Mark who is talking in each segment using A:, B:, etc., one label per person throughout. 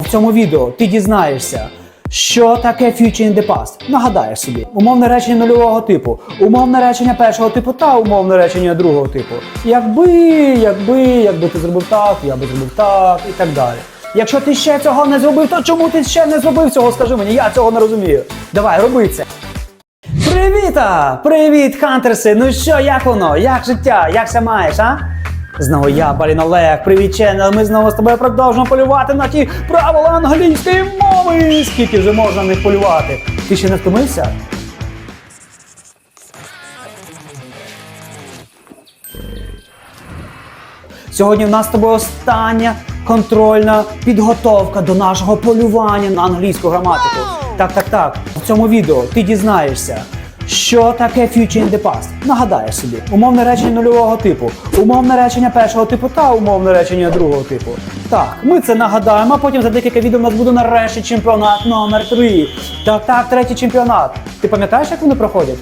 A: В цьому відео ти дізнаєшся, що таке future in the past. Нагадаєш собі, умовне речення нульового типу, умовне речення першого типу та умовне речення другого типу. Якби, якби, якби ти зробив так, я би зробив так і так далі. Якщо ти ще цього не зробив, то чому ти ще не зробив цього? Скажи мені, я цього не розумію. Давай, роби це. Привіта! Привіт, хантерси! Ну що, як воно? Як життя? Як ся маєш, а? Знову я, Балін Олег, привіт, ченел. Ми знову з тобою продовжуємо полювати на ті правила англійської мови. Скільки вже можна на них полювати? Ти ще не втомився? Сьогодні в нас з тобою остання контрольна підготовка до нашого полювання на англійську граматику. Так, так, так. В цьому відео ти дізнаєшся, що таке future in the past. Нагадаєш собі, умовне речення нульового типу, умовне речення першого типу та умовне речення другого типу. Так, ми це нагадаємо, а потім за декілька відео у нас буде нарешті чемпіонат номер 3 Так, так, третій чемпіонат. Ти пам'ятаєш, як вони проходять?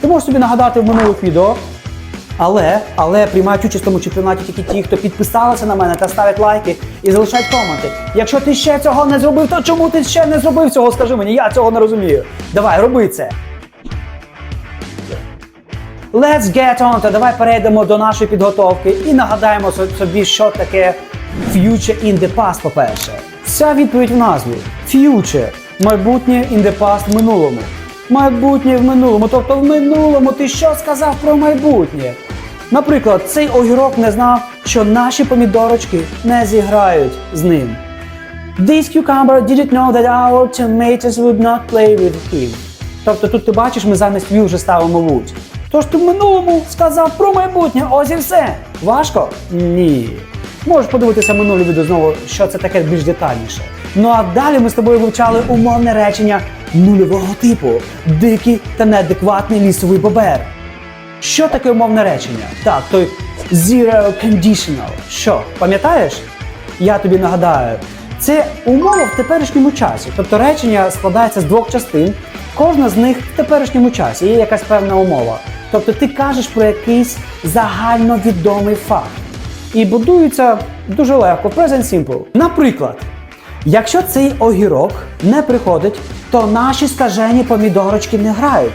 A: Ти можеш собі нагадати в минулих відео. Але, але приймають участь в тому чемпіонаті тільки ті, хто підписалися на мене та ставить лайки і залишають коменти. Якщо ти ще цього не зробив, то чому ти ще не зробив цього? Скажи мені, я цього не розумію. Давай, роби це. Let's get on, то давай перейдемо до нашої підготовки і нагадаємо собі, що таке future in the past, по-перше. Вся відповідь в назві. Future – майбутнє in the past – в минулому. Майбутнє в минулому. Тобто в минулому ти що сказав про майбутнє? Наприклад, цей огірок не знав, що наші помідорочки не зіграють з ним. This cucumber didn't know that our tomatoes would not play with him. Тобто тут ти бачиш, ми замість will вже ставимо would. Тож ти в минулому сказав про майбутнє, ось і все. Важко? Ні. Можеш подивитися минуле відео знову, що це таке більш детальніше. Ну а далі ми з тобою вивчали умовне речення нульового типу дикий та неадекватний лісовий бобер. Що таке умовне речення? Так, той zero conditional. Що, пам'ятаєш? Я тобі нагадаю. Це умова в теперішньому часі. Тобто речення складається з двох частин, кожна з них в теперішньому часі. Є якась певна умова. Тобто ти кажеш про якийсь загальновідомий факт. І будується дуже легко, present simple. Наприклад, якщо цей огірок не приходить, то наші скажені помідорочки не грають.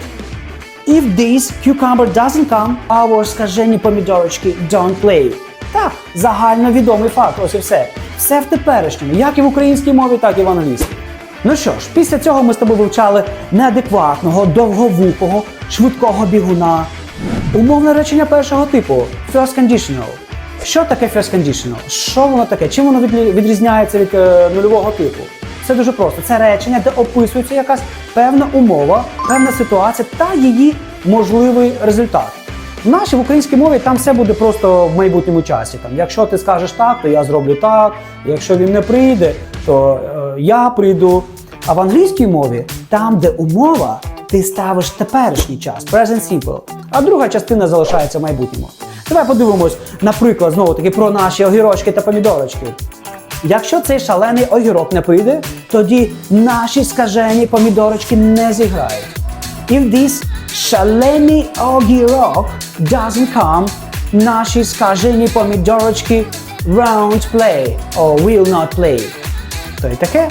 A: If this cucumber doesn't come, our скажені помідорочки don't play. Так, загальновідомий факт, ось і все. Все в теперішньому, як і в українській мові, так і в англійській. Ну що ж, після цього ми з тобою вивчали неадекватлого, довговухого, швидкого бігуна. Умовне речення першого типу first conditional. Що таке first conditional? Що воно таке? Чим воно відрізняється від е, нульового типу? Це дуже просто. Це речення, де описується якась певна умова, певна ситуація та її можливий результат. В нашій в українській мові там все буде просто в майбутньому часі. Там, якщо ти скажеш так, то я зроблю так. Якщо він не прийде, то я прийду. А в англійській мові, там, де умова, ти ставиш теперішній час, present simple, а друга частина залишається в майбутньому. Давай подивимось, наприклад, знову таки про наші огірочки та помідорочки. Якщо цей шалений огірок не прийде, тоді наші скажені помідорочки не зіграють. If this шалений огірок doesn't come, наші скажені помідорочки won't play or will not play. То й таке.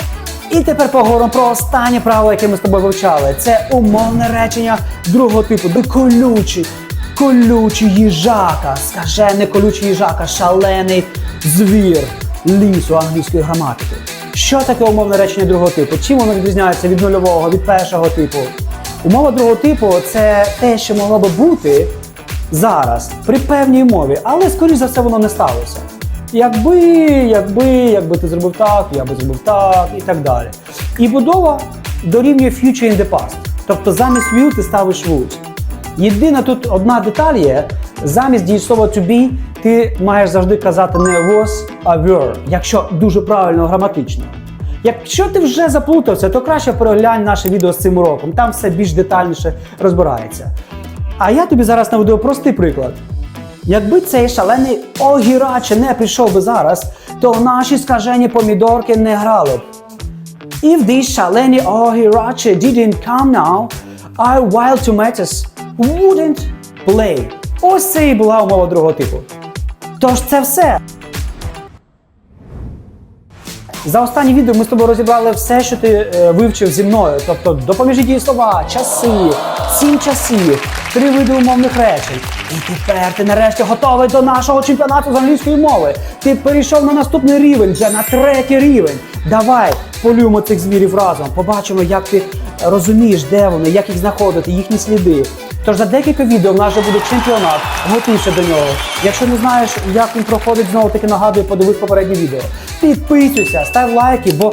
A: І тепер поговоримо про останнє правило, яке ми з тобою вивчали. Це умовне речення другого типу, де колючий, колючий їжака, скажений колючий їжака, шалений звір лісу англійської граматики. Що таке умовне речення другого типу? Чим воно відрізняється від нульового, від першого типу? Умова другого типу це те, що могло би бути зараз при певній умові, але скоріш за все воно не сталося. Якби, якби, якби ти зробив так, я би зробив так і так далі. І будова дорівнює future in the past. Тобто замість will ти ставиш would. Єдина тут одна деталь є, замість дієслова to be ти маєш завжди казати не was, а were, якщо дуже правильно граматично. Якщо ти вже заплутався, то краще переглянь наше відео з цим уроком, там все більш детальніше розбирається. А я тобі зараз наведу простий приклад. Якби цей шалений огіраче не прийшов би зараз, то наші скажені помідорки не грали б. If these шалені огіраче didn't come now, our wild tomatoes wouldn't play. Ось це і була умова другого типу. Тож це все. За останні відео ми з тобою розібрали все, що ти е, вивчив зі мною. Тобто допоможі дії слова, часи, сім часів, три види умовних речень. І тепер ти нарешті готовий до нашого чемпіонату з англійської мови. Ти перейшов на наступний рівень, вже на третій рівень. Давай полюємо цих звірів разом. Побачимо, як ти розумієш, де вони, як їх знаходити, їхні сліди. Тож за декілька відео в нас вже буде чемпіонат, готуйся до нього. Якщо не знаєш, як він проходить, знову таки нагадую, подивись попереднє відео. Підписуйся, став лайки, бо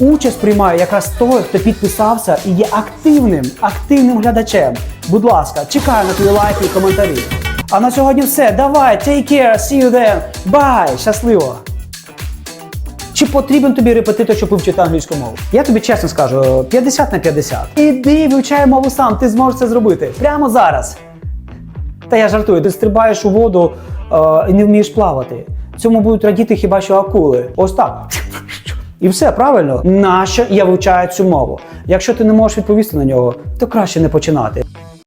A: участь приймає якраз той, хто підписався і є активним, активним глядачем. Будь ласка, чекаю на твої лайки і коментарі. А на сьогодні все. Давай, take care, see you then. Bye, щасливо! Чи потрібен тобі репетитор, щоб вивчити англійську мову? Я тобі чесно скажу, 50 на 50. Іди вивчай мову сам, ти зможеш це зробити прямо зараз. Та я жартую, ти стрибаєш у воду е, і не вмієш плавати. Цьому будуть радіти хіба що акули. Ось так. І все правильно. Нащо я вивчаю цю мову? Якщо ти не можеш відповісти на нього, то краще не починати.